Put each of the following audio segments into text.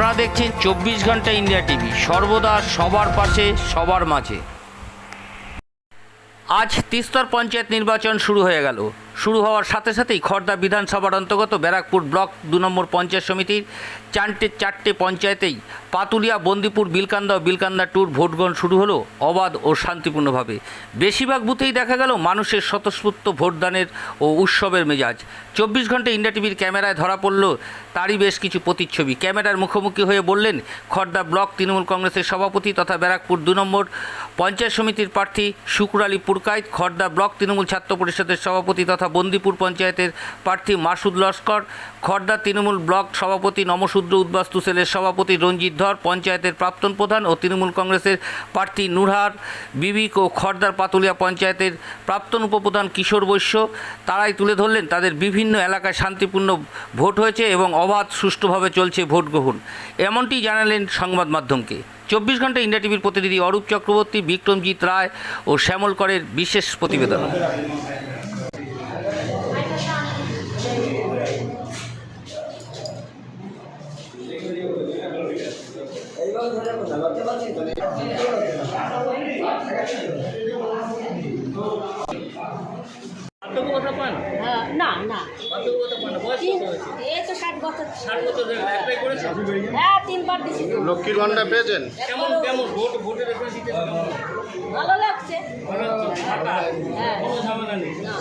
আপনারা দেখছেন চব্বিশ ঘণ্টা ইন্ডিয়া টিভি। সর্বদা সবার পাশে, সবার মাঝে। আজ তিস্তর পঞ্চায়েত নির্বাচন শুরু হয়ে গেল। শুরু হওয়ার সাথে সাথেই খর্দা বিধানসভার অন্তর্গত ব্যারাকপুর ব্লক দু নম্বর পঞ্চায়েত সমিতির চারটে চারটে পঞ্চায়েতেই পাতুলিয়া, বন্দিপুর, বিলকান্দা ও বিলকান্দা ট্যুর ভোটগ্রহণ শুরু হলো অবাধ ও শান্তিপূর্ণভাবে। বেশিরভাগ বুথেই দেখা গেল মানুষের স্বতঃস্ফূর্ত ভোটদানের ও উৎসবের মেজাজ। চব্বিশ ঘণ্টা ইন্ডিয়া টিভির ক্যামেরায় ধরা পড়ল তারই বেশ কিছু প্রতিচ্ছবি। ক্যামেরার মুখোমুখি হয়ে বললেন, খর্দা ব্লক তৃণমূল কংগ্রেসের সভাপতি তথা ব্যারাকপুর দু নম্বর পঞ্চায়েত সমিতির প্রার্থী শুকুর আলী পুরকাইত, খর্দা ব্লক তৃণমূল ছাত্র পরিষদের সভাপতি তথা বন্দিপুর পঞ্চায়েতের প্রার্থী মাসুদ লস্কর, খর্দা তৃণমূল ব্লক সভাপতি নমশূদ্র উদ্বাস্তু সেলের সভাপতি রঞ্জিত ধর, পঞ্চায়েতের প্রাক্তন প্রধান ও তৃণমূল কংগ্রেসের প্রার্থী নুরহার বিবিক ও খর্দার পাতুলিয়া পঞ্চায়েতের প্রাক্তন উপপ্রধান কিশোর বৈশ্য। তারাই তুলে ধরলেন তাদের বিভিন্ন এলাকায় শান্তিপূর্ণ ভোট হয়েছে এবং অবাধ সুষ্ঠুভাবে চলছে ভোট গ্রহণ। এমনটি জানালেন সংবাদ মাধ্যমকে। চব্বিশ ঘণ্টা ইন্ডিয়া টিভির প্রতিনিধি অরূপ চক্রবর্তী, বিক্রমজিৎ রায় ও শ্যামল করের বিশেষ প্রতিবেদন। হ্যাঁ তিনবার দিছি লক্ষ্মীর ভান্ডার পেয়েছেন? কেমন কেমন? ভোট ভোটের ভালো লাগছে। হ্যাঁ। কোনো ঝামেলা নেই? না।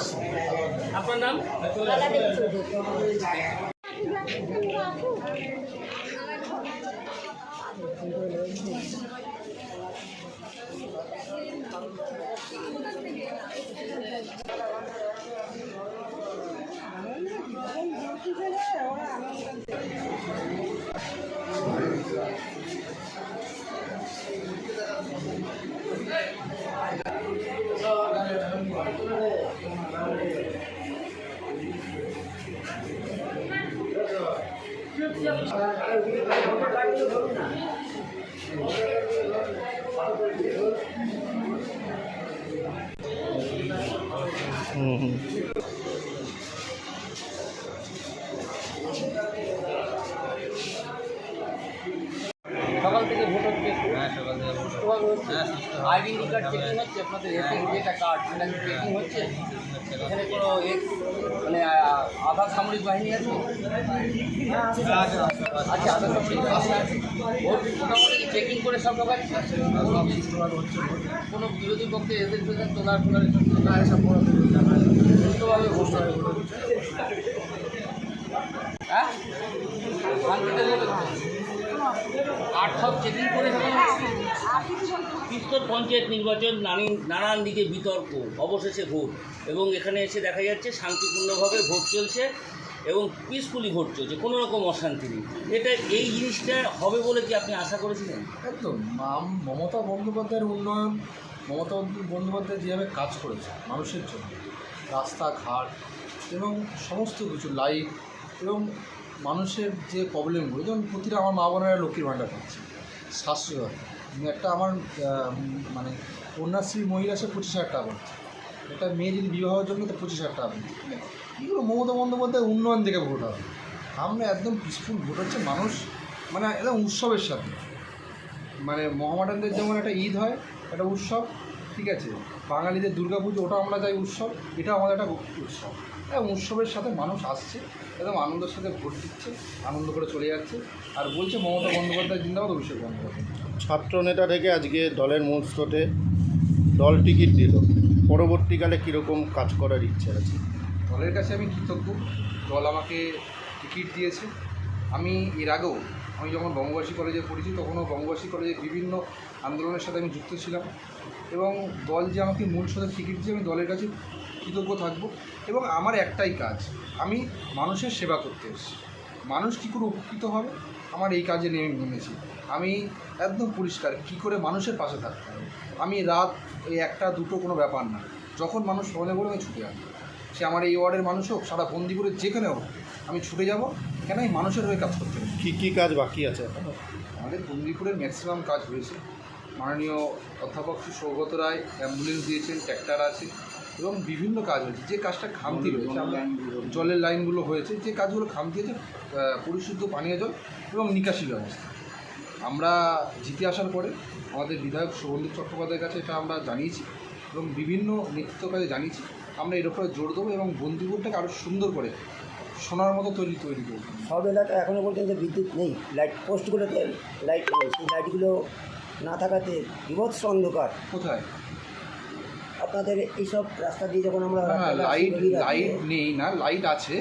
আপনার নাম? সকাল আইডেন্টি কার্ড চেকিং হচ্ছে আপনাদের এপিং যেটা কার্ড সেটা চেকিং হচ্ছে এখানে কোনো মানে আ- আধা সামরিক বাহিনী আছে আচ্ছা আধা সামরিক বাহিনী আছে মোটামুটি চেকিং করে সব ঢোকাচ্ছে কোনো বিরোধী পক্ষে এদের ফেদের তোলার ফোলার এসব ভোট হবে। হ্যাঁ ভোট হচ্ছে। আট সব চেকিং করে ফেলা তিস্তর পঞ্চায়েত নির্বাচন নানি নানান দিকে বিতর্ক অবশেষে ভোট। এবং এখানে এসে দেখা যাচ্ছে শান্তিপূর্ণভাবে ভোট চলছে এবং পিসফুলি ভোট চলছে কোনো রকম অশান্তি নেই। এটা এই জিনিসটা হবে বলে কি আপনি আশা করেছিলেন? একদম। মাম- মমতা বন্দ্যোপাধ্যায়ের উন্নয়ন মমতা বন্দ্যোপাধ্যায় যেভাবে কাজ করেছে মানুষের জন্য রাস্তাঘাট এবং সমস্ত কিছু লাইট এবং মানুষের যে প্রবলেমগুলো যেমন প্রতিটা আমার মা বোনেরা লক্ষ্মীর ভাণ্ডার পাচ্ছে স্বাস্থ্য একটা আমার মানে কন্যাশ্রী মহিলা সে পঁচিশ হাজার টাকা পাচ্ছে একটা মেয়ে যদি বিবাহের জন্য, তো পঁচিশ হাজার টাকা পাচ্ছে এগুলো মমতা বন্দ্যোপাধ্যায় উন্নয়ন থেকে ভোট হবে। আমরা একদম পিসফুল ভোট হচ্ছে মানুষ মানে একদম উৎসবের সাথে। মানে মহামাডানদের যেমন একটা ঈদ হয়, একটা উৎসব, ঠিক আছে? বাঙালিদের দুর্গাপুজো, ওটা আমরা যাই উৎসব এটা আমাদের একটা উৎসব। উৎসবের সাথে মানুষ আসছে একদম আনন্দের সাথে ভোট দিচ্ছে আনন্দ করে চলে যাচ্ছে। আর বলছে মমতা বন্দ্যোপাধ্যায় জিন্দাবাদ অভিষেক বন্দ্যোপাধ্যায় ছাত্র নেতা থেকে আজকে দলের মূল স্রোতে দল টিকিট দিল। পরবর্তীকালে কীরকম কাজ করার ইচ্ছে আছে? দলের কাছে আমি কৃতজ্ঞ। দল আমাকে টিকিট দিয়েছে। আমি এর আগেও আমি যখন বঙ্গবাসী কলেজে পড়েছি তখনও বঙ্গবাসী কলেজের বিভিন্ন আন্দোলনের সাথে আমি যুক্ত ছিলাম। এবং দল যে আমাকে মূল স্রোতের টিকিট দিয়ে আমি দলের কাছে কৃতজ্ঞ থাকব। এবং আমার একটাই কাজ আমি মানুষের সেবা করতে এসেছি। মানুষ কী করে উপকৃত হবে? আমার এই কাজে নেমে নেমেছি। আমি একদম পরিষ্কার কী করে মানুষের পাশে থাকতে হবে? আমি রাত এই একটা দুটো কোনো ব্যাপার না। যখন মানুষ ফোনে বলে আমি ছুটে আসব। সে আমার এই ওয়ার্ডের মানুষ হোক সারা বন্দি করে যেখানে হোক আমি ছুটে যাব। কেন? আমি মানুষের হয়ে কাজ করতে হবে কী কী কাজ বাকি আছে আমাদের বন্দিপুরের ম্যাক্সিমাম কাজ হয়েছে। মাননীয় অধ্যাপক শ্রী সৌগত রায় অ্যাম্বুলেন্স দিয়েছেন ট্র্যাক্টর আছে এবং বিভিন্ন কাজ হয়েছে। যে কাজটা খামতি রয়েছে আমরা জলের লাইনগুলো হয়েছে যে কাজগুলো খামতি আহ, পরিশুদ্ধ পানীয় জল এবং নিকাশি ব্যবস্থা। আমরা জিতে আসার পরে আমাদের বিধায়ক শুভন্দীপ চট্টোপাধ্যায়ের কাছে এটা আমরা জানিয়েছি এবং বিভিন্ন নেতৃত্ব কাজে জানিয়েছি। আমরা এর উপরে জোর দেবো এবং বন্দিপুরটাকে আরও সুন্দর করে সোনার মতো তৈরি তৈরি করব। সব এলাকায় এখনও পর্যন্ত বিদ্যুৎ নেই লাইট পোস্টগুলোতে লাইট সেই লাইটগুলো না থাকাতে বিভৎস অন্ধকার। কোথায়? আপনাদের এইসব রাস্তা দিয়ে যখন আমরা হ্যাঁ লাইট লাইট নেই না লাইট আছে।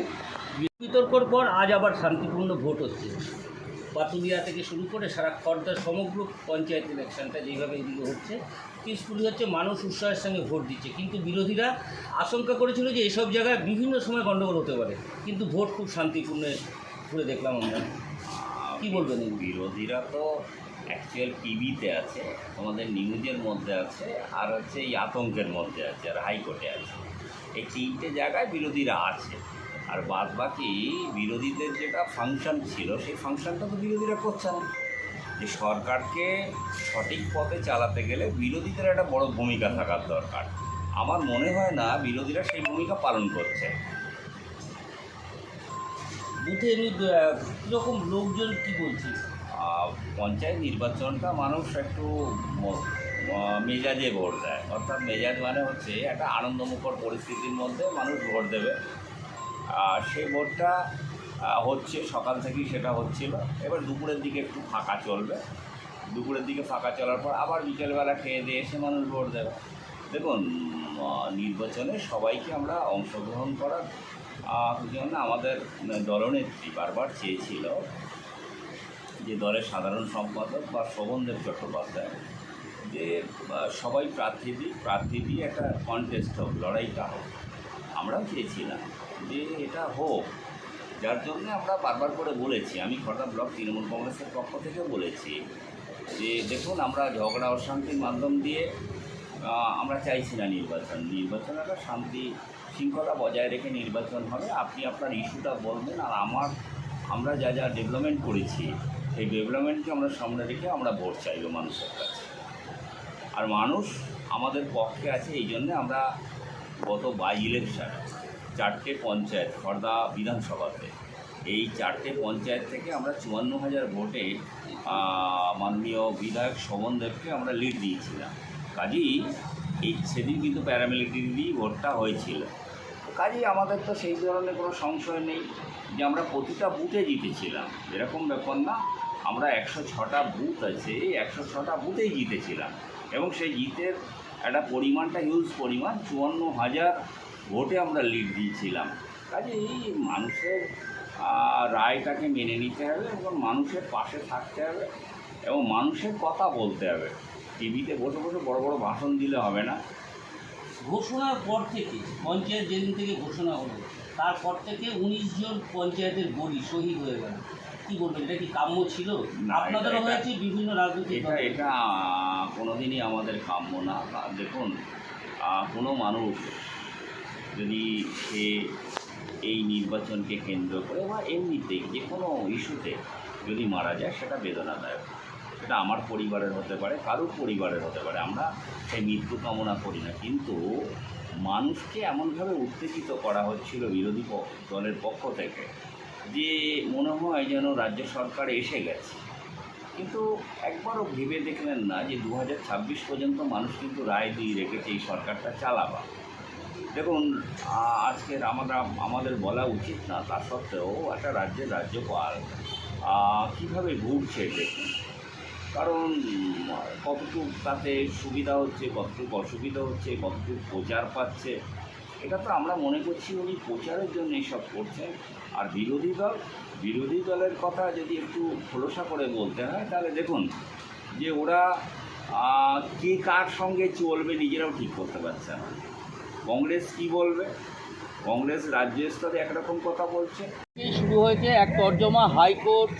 বিতর্কর পর আজ আবার শান্তিপূর্ণ ভোট হচ্ছে। পাতুলিয়া থেকে শুরু করে সারা খর্দা সমগ্র পঞ্চায়েত ইলেকশনটা যেভাবে এদিকে হচ্ছে পিসফুলি হচ্ছে মানুষ উৎসাহের সঙ্গে ভোট দিচ্ছে। কিন্তু বিরোধীরা আশঙ্কা করেছিল যে এসব জায়গায় বিভিন্ন সময় গণ্ডগোল হতে পারে। কিন্তু ভোট খুব শান্তিপূর্ণ ঘুরে দেখলাম আমরা। কি বলবেন বিরোধীরা তো অ্যাকচুয়াল টিভিতে আছে আমাদের নিউজের মধ্যে আছে আর হচ্ছে এই আতঙ্কের মধ্যে আছে আর হাইকোর্টে আছে। এই তিনটে জায়গায় বিরোধীরা আছে। আর বাদ বাকি বিরোধীদের যেটা ফাংশন ছিল সেই ফাংশনটা তো বিরোধীরা করছে না। যে সরকারকে সঠিক পথে চালাতে গেলে বিরোধীদের একটা বড় ভূমিকা থাকার দরকার। আমার মনে হয় না বিরোধীরা সেই ভূমিকা পালন করছে। বুথে কীরকম লোকজন কি বলছে আহ, পঞ্চায়েত নির্বাচনটা মানুষ একটু মেজাজে ভোট দেয়। অর্থাৎ মেজাজ মানে হচ্ছে একটা আনন্দমুখর পরিস্থিতির মধ্যে মানুষ ভোট দেবে। আর সেই ভোটটা হচ্ছে, সকাল থেকেই সেটা হচ্ছিল। এবার দুপুরের দিকে একটু ফাঁকা চলবে। দুপুরের দিকে ফাঁকা চলার পর আবার বিকেলবেলা খেয়ে দিয়ে এসে মানুষ ভোট দেবে। দেখুন নির্বাচনে সবাইকে আমরা অংশগ্রহণ করার জন্য আমাদের দলনেত্রী বারবার চেয়েছিল যে দলের সাধারণ সম্পাদক বা শোভনদেব চট্টোপাধ্যায়, যে সবাই প্রার্থী দিই প্রার্থী দিয়ে একটা কন্টেস্ট হোক, লড়াইটা হোক, আমরাও চেয়েছিলাম যে এটা হোক। যার জন্য আমরা বারবার করে বলেছি, আমি খড়দা ব্লক তৃণমূল কংগ্রেসের পক্ষ থেকে বলেছি যে, দেখুন আমরা ঝগড়া অশান্তির মাধ্যম দিয়ে আমরা চাইছি না নির্বাচন। নির্বাচন একটা শান্তি শৃঙ্খলা বজায় রেখে নির্বাচন হবে। আপনি আপনার ইস্যুটা বলবেন আর আমার, আমরা যা যা ডেভেলপমেন্ট করেছি সেই ডেভেলপমেন্টকে আমরা সামনে রেখে আমরা ভোট চাইব মানুষের কাছে। আর মানুষ আমাদের পক্ষে আছে, এই জন্যে আমরা গত বাই ইলেকশন চারটে পঞ্চায়েত, খর্দা বিধানসভাতে, এই চারটে পঞ্চায়েত থেকে আমরা চুয়ান্ন হাজার ভোটে মাননীয় বিধায়ক শোভন দেবকে আমরা লিড দিয়েছিলাম। কাজেই এই সেদিন কিন্তু প্যারামিলিটারি দিয়েই ভোটটা হয়েছিল। কাজেই আমাদের তো সেই ধরনের কোনো সংশয় নেই যে আমরা প্রতিটা বুথে জিতেছিলাম। এরকম ব্যাপার না। আমরা একশো ছটা বুথ আছে, এই একশো ছটা বুথেই জিতেছিলাম। এবং সেই জিতের একটা পরিমাণটা হিউজ পরিমাণ, চুয়ান্ন হাজার ভোটে আমরা লিড দিয়েছিলাম। কাজে এই মানুষের রায়টাকে মেনে নিতে হবে এবং মানুষের পাশে থাকতে হবে এবং মানুষের কথা বলতে হবে। টিভিতে বসে বসে বড় বড় ভাষণ দিলে হবে না। ঘোষণার পর থেকে, পঞ্চায়েত যেদিন থেকে ঘোষণা হলো, তারপর থেকে উনিশ জন পঞ্চায়েতের বলি শহীদ হয়ে গেল। কি বলবেন? এটা কি কাম্য ছিল? আপনাদেরও হয়েছে বিভিন্ন রাজনৈতিক এটা এটা কোনোদিনই আমাদের কাম্য না। দেখুন কোনো মানুষ যদি সে এই নির্বাচনকে কেন্দ্র করে বা এমনিতেই যে কোনো ইস্যুতে যদি মারা যায় সেটা বেদনাদায়ক। সেটা আমার পরিবারের হতে পারে কারোর পরিবারের হতে পারে। আমরা সেই মৃত্যু কামনা করি না। কিন্তু মানুষকে এমনভাবে উত্তেজিত করা হচ্ছিল বিরোধী প- দলের পক্ষ থেকে যে মনে হয় যেন রাজ্য সরকার এসে গেছে। কিন্তু একবারও ভেবে দেখলেন না যে দু পর্যন্ত মানুষ কিন্তু রায় দিয়ে রেখেছে এই সরকারটা চালাবা দেখুন আজকের আমরা আমাদের বলা উচিত না, তা সত্ত্বেও একটা রাজ্যের রাজ্যপাল কীভাবে ঘুরছে দেখুন। কারণ, কতটুকু তাতে সুবিধা হচ্ছে, কতটুকু অসুবিধা হচ্ছে, কতটুকু প্রচার পাচ্ছে এটা তো আমরা মনে করছি উনি প্রচারের জন্য এইসব করছেন। আর বিরোধী দল, বিরোধী দলের কথা যদি একটু খোলসা করে বলতে হয়, তাহলে দেখুন যে ওরা কে কার সঙ্গে চলবে নিজেরাও ঠিক করতে পারছে না। কংগ্রেস কি বলবে? কংগ্রেস রাজ্য স্তরে একরকম কথা বলছে। শুরু হয়েছে এক তর্জমা হাইকোর্ট,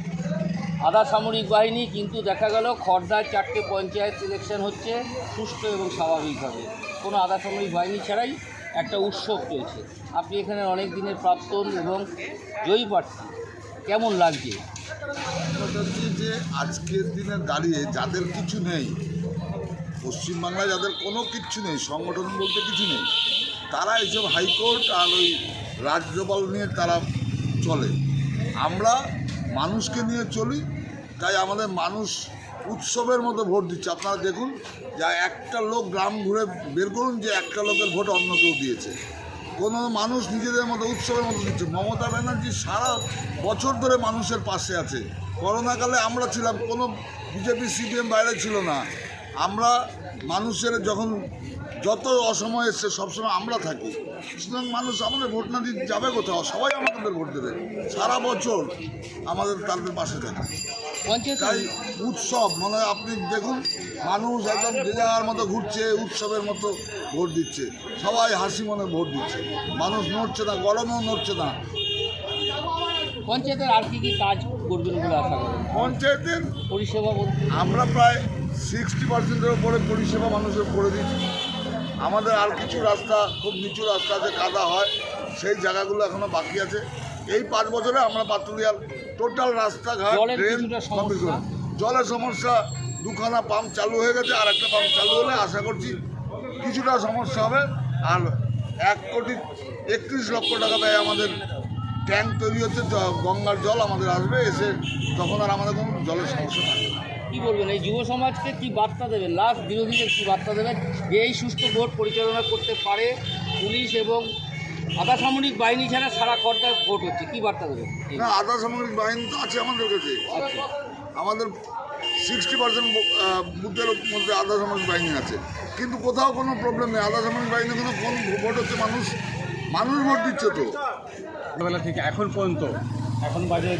আধা সামরিক বাহিনী, কিন্তু দেখা গেল খর্দার চারটে পঞ্চায়েত ইলেকশন হচ্ছে, সুষ্ঠু এবং স্বাভাবিকভাবে। কোনো আধা সামরিক বাহিনী ছাড়াই একটা উৎসব চলছে। আপনি এখানে অনেক দিনের প্রাক্তন এবং জয়ী প্রার্থী। কেমন লাগছে? যে আজকের দিনে দাঁড়িয়ে যাদের কিছু নেই, পশ্চিমবাংলায় যাদের কোনো কিচ্ছু নেই, সংগঠন বলতে কিছু নেই, তারা এইসব হাইকোর্ট আর ওই রাজ্যপাল নিয়ে তারা চলে। আমরা মানুষকে নিয়ে চলি, তাই আমাদের মানুষ উৎসবের মতো ভোট দিচ্ছে। আপনারা দেখুন যা একটা লোক গ্রাম ঘুরে বের করুন যে একটা লোকের ভোট অন্য কেউ দিয়েছে। কোনো মানুষ নিজেদের মতো উৎসবের মতো দিচ্ছে। মমতা ব্যানার্জি সারা বছর ধরে মানুষের পাশে আছে। করোনাকালে আমরা ছিলাম কোনো বিজেপি সিপিএম বাইরে ছিল না। আমরা মানুষের যখন যত অসময় এসছে সবসময় আমরা থাকি। সুতরাং মানুষ আমাদের ভোট না দিতে যাবে কোথাও? সবাই আমাদের ভোট দেবে। সারা বছর আমাদের তাদের পাশে থাকে। তাই উৎসব মানে আপনি দেখুন মানুষ একদম যে মতো ঘুরছে উৎসবের মতো ভোট দিচ্ছে। সবাই হাসি মনে ভোট দিচ্ছে। মানুষ নড়ছে না গরমেও নড়ছে না। পঞ্চায়েতের আর কি কি কাজ করবেন বলে আশা করেন? পঞ্চায়েতের পরিষেবা আমরা প্রায় সিক্সটি পার্সেন্টের উপরে পরিষেবা মানুষের করে দিচ্ছি আমাদের আর কিছু রাস্তা খুব নিচু রাস্তা আছে কাদা হয় সেই জায়গাগুলো এখনও বাকি আছে। এই পাঁচ বছরে আমরা পাতুলিয়ার টোটাল রাস্তাঘাট জলের জলের সমস্যা দুখানা পাম্প চালু হয়ে গেছে আর একটা পাম্প চালু হলে আশা করছি কিছুটা সমস্যা হবে। আর এক কোটি একত্রিশ লক্ষ টাকা ব্যয় আমাদের ট্যাঙ্ক তৈরি হচ্ছে গঙ্গার জল আমাদের আসবে এসে তখন আর আমাদের কোনো জলের সমস্যা থাকবে কি বলবেন? এই যুব সমাজকে কি বার্তা দেবেন? লাস্ট বিরোধীদের কি বার্তা দেবেন? যে এই সুস্থ ভোট পরিচালনা করতে পারে পুলিশ এবং আধা সামরিক বাহিনী ছাড়া সারা খরচা ভোট হচ্ছে কি বার্তা দেবেন? না আধা সামরিক বাহিনী তো আছে আমাদের কাছে। আচ্ছা। আমাদের সিক্সটি পার্সেন্ট বুথের মধ্যে আধা সামরিক বাহিনী আছে। কিন্তু কোথাও কোনো প্রবলেম নেই। আধা সামরিক বাহিনী কোনো কোন ভোট হচ্ছে মানুষ মানুষ ভোট দিচ্ছে তো। বেলা থেকে এখন পর্যন্ত এখন বাজে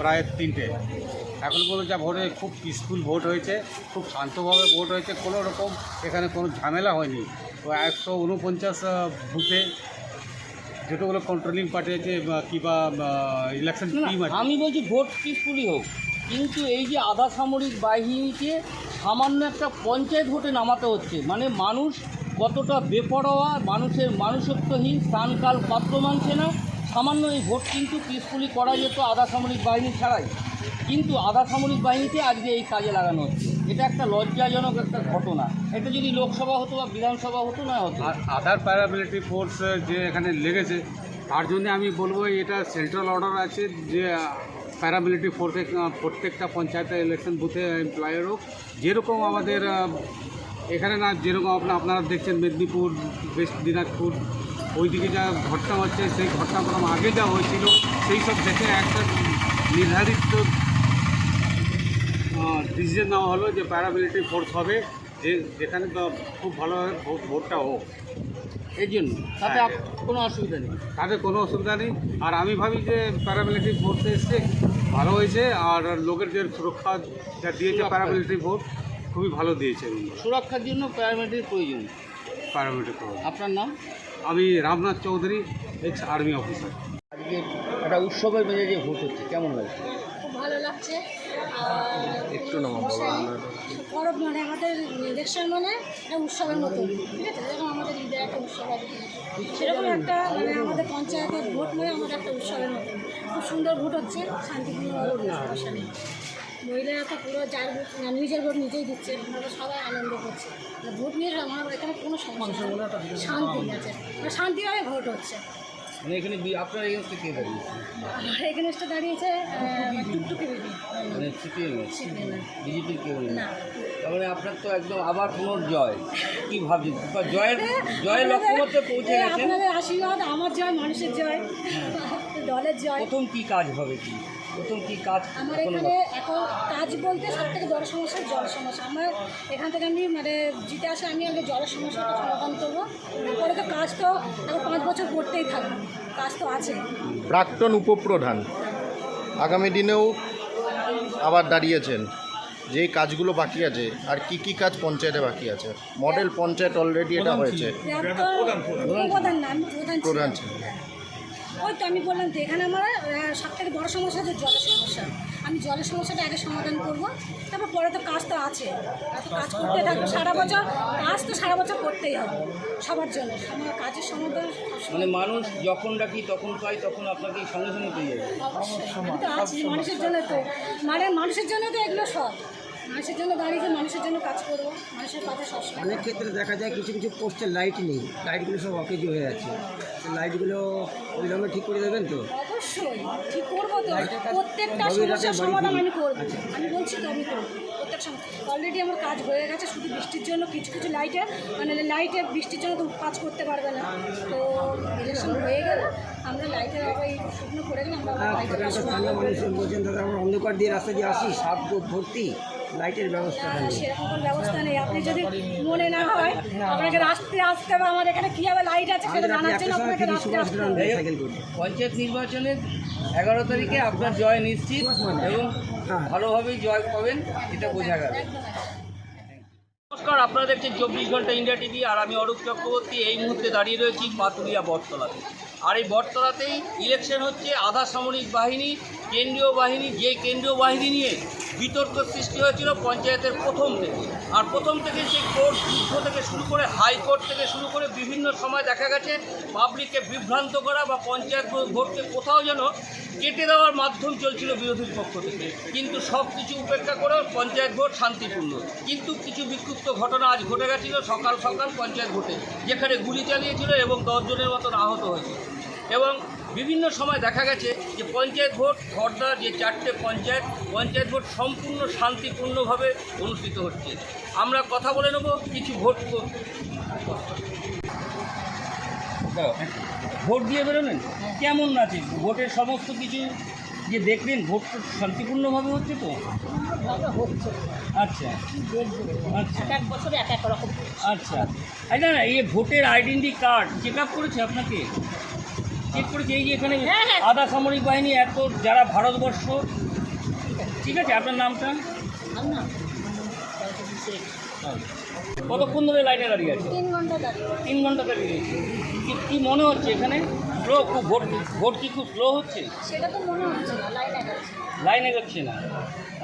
প্রায় তিনটে। এখন পর্যন্ত যা ভোট হয়েছে খুব পিসফুল ভোট হয়েছে খুব শান্তভাবে ভোট হয়েছে কোনো রকম এখানে কোনো ঝামেলা হয়নি। তো একশো উনপঞ্চাশ বুথে যেগুলো কন্ট্রোলিং পার্টি আছে বা কিংবা ইলেকশন টিম আছে। আমি বলছি ভোট পিসফুলই হোক। কিন্তু এই যে আধা সামরিক বাহিনীকে সামান্য একটা পঞ্চায়েত ভোটে নামাতে হচ্ছে। মানে মানুষ কতটা বেপরোয়া, মানুষের মানুষত্বহীন স্থানকাল পাত্র মানছে না, সামান্য এই ভোট কিন্তু পিসফুলি করা যেত আধা সামরিক বাহিনী ছাড়াই। কিন্তু আধা সামরিক বাহিনীকে আজকে এই কাজে লাগানো হচ্ছে। এটা একটা লজ্জাজনক একটা ঘটনা। এটা যদি লোকসভা হতো বা বিধানসভা হতো, না হতো। আর আধার প্যারামিলিটারি ফোর্স যে এখানে লেগেছে, তার জন্য আমি বলব এটা সেন্ট্রাল অর্ডার আছে যে প্যারামিলিটারি ফোর্সে প্রত্যেকটা পঞ্চায়েতে ইলেকশন বুথে এমপ্লয়ার হোক যেরকম আমাদের এখানে না যেরকম আপনার আপনারা দেখছেন মেদিনীপুর ওয়েস্ট দিনাজপুর ওইদিকে যা ঘটনা হচ্ছে সেই ঘটনাক্রম আগে যা হয়েছিল সেই সব দেখে একটা নির্ধারিত ডিসিশন নেওয়া হলো যে প্যারামিলিটারি ফোর্স হবে যে যেখানে খুব ভালোভাবে ভোট ভোটটা হোক। এই জন্য। তাতে হ্যাঁ। কোনো অসুবিধা নেই। তাতে কোনো অসুবিধা নেই। আর আমি ভাবি যে প্যারামিলিটারি ফোর্স এসছে ভালো হয়েছে আর লোকের যে সুরক্ষা যা দিয়েছে। প্যারামিলিটারি ফোর্স খুবই ভালো দিয়েছে সুরক্ষার জন্য প্যারামিলিটারি প্রয়োজন। প্যারামিলিটারি ফোর্স আপনার নাম? আমি Ramnath Chowdhury ex army officer আজকে একটা উৎসবের মেজাজে ভোট হচ্ছে কেমন লাগছে? ভালো লাগছে একটু পরব মানে আমাদের ইলেকশন মানে একটা উৎসবের মতো ঠিক আছে? যেরকম আমাদের ঈদের একটা উৎসব কি। সেরকম একটা মানে আমাদের পঞ্চায়েতের ভোট মানে আমাদের একটা উৎসবের মতো। খুব সুন্দর ভোট হচ্ছে শান্তিপূর্ণ সমস্যা নেই মহিলারা তো পুরো যার নিজের ভোট নিজেই দিচ্ছে আমরা সবাই আনন্দ করছে। ভোট নিয়ে আমার এখানে কোনো সমস্যা শান্তি আছে। মানে শান্তিভাবে ভোট হচ্ছে। মানে এখানে আপনার এগেনস্টে কে দাঁড়িয়েছে? আমার এগেনস্টে দাঁড়িয়েছে টুকটুকি মানে সিপিএম বিজেপির কেউ নেই না। তার মানে আপনার তো একদম আবার পুনর্জয়। কি ভাবছেন? জয়ের জয়ের লক্ষ্যমাত্রায় পৌঁছে গেছেন আপনাদের আশীর্বাদ আমার জয় মানুষের জয় দলের জয়। প্রথম কি কাজ হবে কি? প্রথম কি কাজ আমার এখানে এখন কাজ বলতে সব থেকে বড় সমস্যা জল সমস্যা। আমার এখান থেকে আমি মানে জিতে আসে আমি আগে জলের সমস্যাটা সমাধান করব। তারপরে তো কাজ তো এখন পাঁচ বছর করতেই থাকব। কাজ তো আছে। প্রাক্তন উপপ্রধান আগামী দিনেও আবার দাঁড়িয়েছেন। যে কাজগুলো বাকি আছে আর কি কি কাজ পঞ্চায়েতে বাকি আছে? মডেল পঞ্চায়েত অলরেডি এটা হয়েছে। প্রধান না ওই তো আমি বললাম তো এখানে আমার সব থেকে বড় সমস্যা হচ্ছে জলের সমস্যা। আমি জলের সমস্যাটা আগে সমাধান করব। তারপর পরে তো কাজ তো আছে। এত কাজ করতে থাকব। সারা বছর কাজ তো সারা বছর করতেই হবে সবার জন্য। আমার কাজের সমাধান মানে মানুষ যখন ডাকি তখন পাই তখন আপনাকে সঙ্গে সঙ্গে পেয়ে যাবে অবশ্যই তো আছি মানুষের জন্য তো। মানে মানুষের জন্য তো এগুলো সব। মানুষের জন্য দাঁড়িয়ে মানুষের জন্য কাজ করব মানুষের পাশে সবসময় অনেক ক্ষেত্রে দেখা যায় কিছু কিছু পোস্টে লাইট নেই। লাইটগুলো সব অকেজ হয়ে যাচ্ছে লাইটগুলো অবিলম্বে ঠিক করে দেবেন তো? অবশ্যই ঠিক করব তো। প্রত্যেকটা সমস্যার সমাধান আমি করব। আমি বলছি তো আমি করব। প্রত্যেক অলরেডি আমার কাজ হয়ে গেছে শুধু বৃষ্টির জন্য কিছু কিছু লাইটে মানে লাইটে বৃষ্টির জন্য তো কাজ করতে পারবে না। তো ইলেকশন হয়ে গেল। আমরা লাইটের আবার এই শুকনো করে গেলে আমরা আবার আর লাইটের কাজ এখানকার করব। স্থানীয় মানুষ বলছেন দাদা আমরা অন্ধকার দিয়ে রাস্তা দিয়ে আসি সাপ ভর্তি। লাইটের ব্যবস্থা নেই। সেরকম কোনো ব্যবস্থা নেই। আপনি যদি মনে না হয় আপনাকে রাস্তে আসতে হবে আমার এখানে কীভাবে লাইট আছে সেটা জানার জন্য আপনাকে রাস্তে আসতে হবে। পঞ্চায়েত নির্বাচনের এগারো তারিখে আপনার জয় নিশ্চিত এবং হ্যাঁ। ভালোভাবেই জয় পাবেন এটা বোঝা গেল। নমস্কার আপনারা দেখছেন চব্বিশ ঘণ্টা ইন্ডিয়া টিভি আর আমি অরূপ চক্রবর্তী। এই মুহূর্তে দাঁড়িয়ে রয়েছি পাতুলিয়া বটতলাতে। আর এই বটতলাতেই ইলেকশন হচ্ছে আধা সামরিক বাহিনী, কেন্দ্রীয় বাহিনী, যে কেন্দ্রীয় বাহিনী নিয়ে বিতর্ক সৃষ্টি হয়েছিল পঞ্চায়েতের প্রথম থেকে। আর প্রথম থেকে সেই কোর্ট যুদ্ধ থেকে শুরু করে হাইকোর্ট থেকে শুরু করে বিভিন্ন সময় দেখা গেছে পাবলিককে বিভ্রান্ত করা বা পঞ্চায়েত ভোটকে কোথাও যেন কেটে দেওয়ার মাধ্যম চলছিল বিরোধীর পক্ষ থেকে। কিন্তু সব কিছু উপেক্ষা করে পঞ্চায়েত ভোট শান্তিপূর্ণ। কিন্তু কিছু বিক্ষুব্ধ ঘটনা আজ ঘটে গেছিল সকাল সকাল পঞ্চায়েত ভোটে, যেখানে গুলি চালিয়েছিল এবং দশজনের মতন আহত হয়েছে। এবং বিভিন্ন সময় দেখা গেছে যে পঞ্চায়েত ভোট খর্দার যে চারটে পঞ্চায়েত পঞ্চায়েত ভোট সম্পূর্ণ শান্তিপূর্ণভাবে অনুষ্ঠিত হচ্ছে। আমরা কথা বলে নেব কিছু ভোট দাও, ভোট দিয়ে বেরোলেন? কেমন আছে ভোটের সমস্ত কিছু যে দেখলেন ভোট তো শান্তিপূর্ণভাবে হচ্ছে তো? আচ্ছা আচ্ছা। এক বছরে এক এক রকম। আচ্ছা। আচ্ছা না এই ভোটের আইডেন্টি কার্ড চেক আপ করেছে আপনাকে? চেক করেছে এই যে এখানে হ্যাঁ, হ্যাঁ। আধা সামরিক বাহিনী এত যারা ভারতবর্ষ। ঠিক আছে আপনার নামটা? কতক্ষণ ধরে লাইনে দাঁড়িয়ে আছে? তিন ঘণ্টা দাঁড়িয়ে আছে। কি- কি মনে হচ্ছে এখানে? স্লো খুব ভোট ভোট কি খুব স্লো হচ্ছে? সেটা তো মনে হচ্ছে না লাইন এগাচ্ছে লাইন এগোচ্ছে না।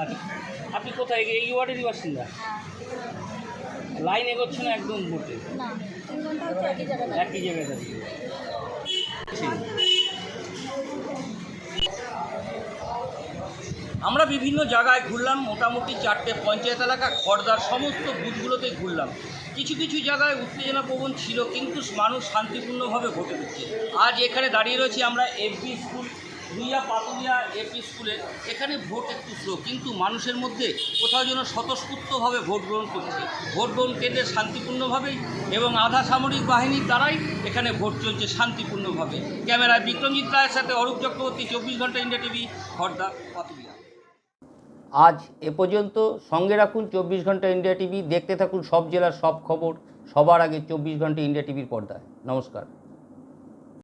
আচ্ছা আপনি কোথায়? এই ওয়ার্ডেরই বাসিন্দা? লাইন এগোচ্ছে না একদম ভোটে? একই জায়গায় দাঁড়িয়ে। আমরা বিভিন্ন জায়গায় ঘুরলাম, মোটামুটি চারটে পঞ্চায়েত এলাকা, খড়দার সমস্ত বুথগুলোতে ঘুরলাম। কিছু কিছু জায়গায় উত্তেজনা প্রবণ ছিল, কিন্তু মানুষ শান্তিপূর্ণভাবে ভোটে দিচ্ছে। আজ এখানে দাঁড়িয়ে রয়েছি আমরা MP school Bhuiya Patulia AP স্কুলে এখানে ভোট একটু স্লো কিন্তু মানুষের মধ্যে কোথাও যেন স্বতঃস্ফূর্তভাবে ভোট গ্রহণ করছে। ভোট গ্রহণ কেন্দ্রে শান্তিপূর্ণভাবেই এবং আধা সামরিক বাহিনীর দ্বারাই এখানে ভোট চলছে শান্তিপূর্ণভাবে। ক্যামেরায় বিক্রমজিৎ রায়ের সাথে অরূপ চক্রবর্তী, চব্বিশ ঘণ্টা ইন্ডিয়া টিভি, খর্দা পাতুলিয়া আজ এ পর্যন্ত সঙ্গে রাখুন চব্বিশ ঘণ্টা ইন্ডিয়া টিভি, দেখতে থাকুন সব জেলার সব খবর, সবার আগে চব্বিশ ঘণ্টা ইন্ডিয়া টিভির পর্দায়। নমস্কার।